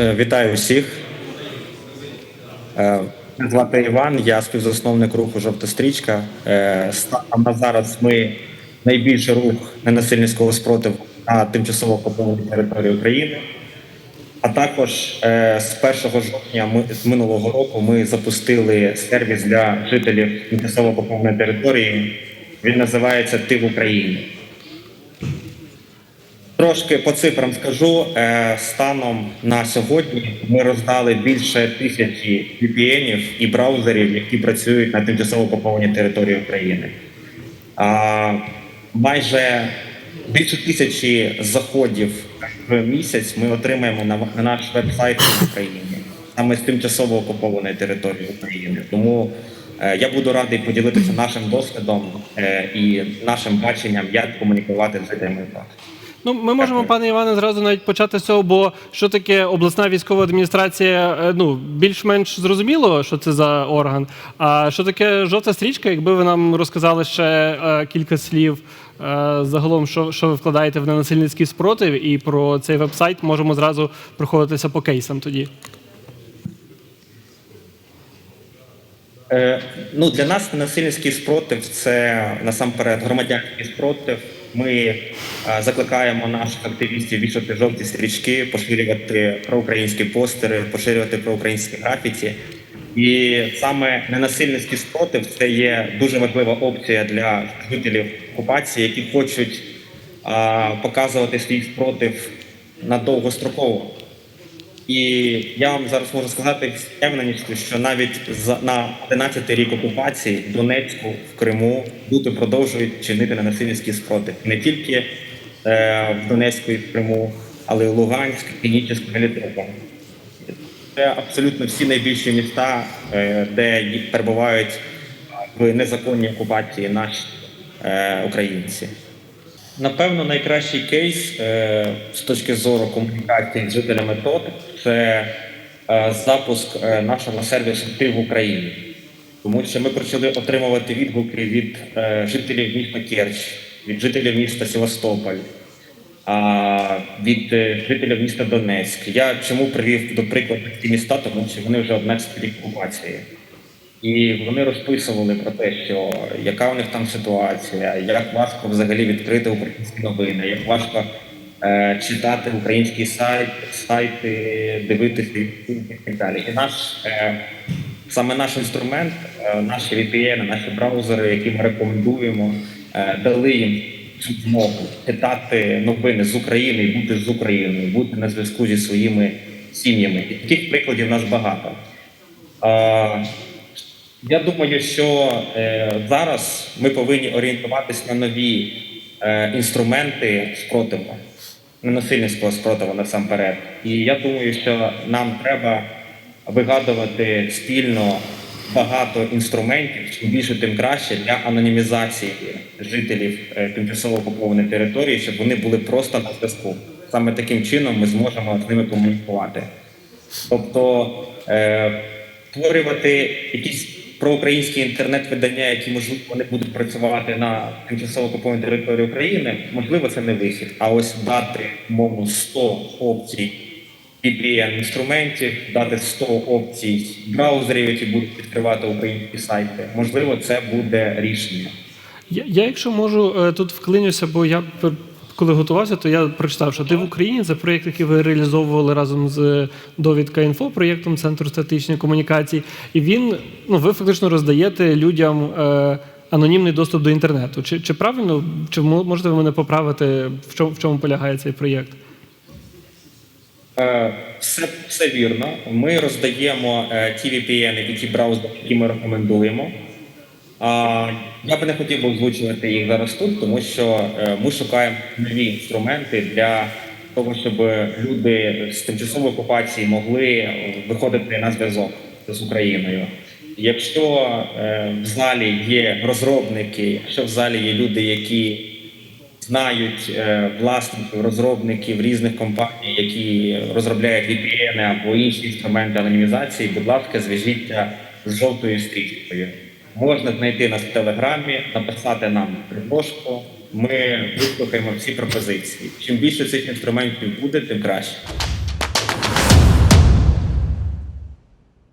Е, Вітаю всіх. Е, Мене звати Іван, я співзасновник руху Жовта стрічка. Е, на зараз ми найбільший рух ненасильницького спротиву на тимчасово окупованій території України. А також з 1 жовтня минулого року ми запустили сервіс для жителів тимчасово окупованої території. Він називається Ти в Україні. Трошки по цифрам скажу. Е, Станом на сьогодні ми роздали більше тисячі VPN і браузерів, які працюють на тимчасово окупованій території України. А, майже більше тисячі заходів в місяць ми отримаємо на, на наш веб-сайт в Україні, саме з тимчасово окупованої території України. Тому е, я буду радий поділитися нашим досвідом е, і нашим баченням, як комунікувати з жителями. Ну, ми можемо, пане Іване, зразу навіть почати з цього, бо що таке обласна військова адміністрація, е, ну, більш-менш зрозуміло, що це за орган. А що таке жовта стрічка, якби ви нам розказали ще е, кілька слів е, загалом, що, що ви вкладаєте в ненасильницький спротив, і про цей веб-сайт можемо зразу проходитися по кейсам тоді. Ну, для нас ненасильницький спротив це насамперед громадянський спротив. Ми е, закликаємо наших активістів вішати жовті стрічки, поширювати проукраїнські постери, поширювати проукраїнські графіті. І саме ненасильницький спротив це є дуже важлива опція для жителів окупації, які хочуть е, показувати свій спротив на довгостроково. І я вам зараз можу сказати з впевненістю, що навіть на 11 рік окупації в Донецьку, в Криму люди продовжують чинити ненасильницький спротив не тільки е, в Донецьку і в Криму, але й Луганськ, Північний, Мелітополь. Це абсолютно всі найбільші міста, е, де перебувають в незаконній окупації наші е, українці. Напевно, найкращий кейс е, з точки зору комунікації з жителями ТОТ це е, запуск е, нашого сервісу Ти в Україні. Тому що ми почали отримувати відгуки від жителів міста Керч, від жителів міста Севастополь, від жителів міста Донецьк. Я чому привів до прикладу ці міста, тому що вони вже 11 рік окупації. І вони розписували про те, що яка у них там ситуація, як важко взагалі відкрити українські новини, як важко е, читати українські сайт, сайти, дивитися і так далі. І наш е, саме наш інструмент, е, наші VPN, наші браузери, які ми рекомендуємо, е, дали їм цю змогу читати новини з України і бути з Україною, бути на зв'язку зі своїми сім'ями. І таких прикладів у нас багато. Е, я думаю, що е, зараз ми повинні орієнтуватись на нові е, інструменти спротиву, ненасильницького спротиву насамперед. І я думаю, що нам треба вигадувати спільно багато інструментів, чим більше, тим краще для анонімізації жителів е, тимчасово окупованої території, щоб вони були просто на зв'язку. Саме таким чином ми зможемо з ними комунікувати. Тобто е, створювати якісь проукраїнські інтернет-видання, які можливо вони будуть працювати на тимчасово окупованій території України, можливо, це не вихід. А ось дати мовно 100 опцій VPN інструментів, дати 100 опцій браузерів, які будуть відкривати українські сайти. Можливо, це буде рішення. Я, я якщо можу, е, тут вклинюся, бо я коли готувався, то я прочитав, що ти в Україні це проєкт, який ви реалізовували разом з довідка інфо, проєктом Центру стратегічної комунікації. І він, ну, ви фактично роздаєте людям е, анонімний доступ до інтернету. Чи, чи правильно, чи можете ви мене поправити, в чому, в чому полягає цей проєкт? Е, Все, все вірно. Ми роздаємо е, ті VPN і ті браузери, які ми рекомендуємо. Я би не хотів озвучувати їх зараз тут, тому що е, ми шукаємо нові інструменти для того, щоб люди з тимчасової окупації могли виходити на зв'язок з Україною. Якщо е, в залі є розробники, якщо в залі є люди, які знають е, власників, розробників різних компаній, які розробляють VPN або інші інструменти анонімізації, будь ласка, зв'яжіться з жовтою стрічкою. Можна знайти нас в телеграмі, написати нам припрошку. Ми вислухаємо всі пропозиції. Чим більше цих інструментів буде, тим краще.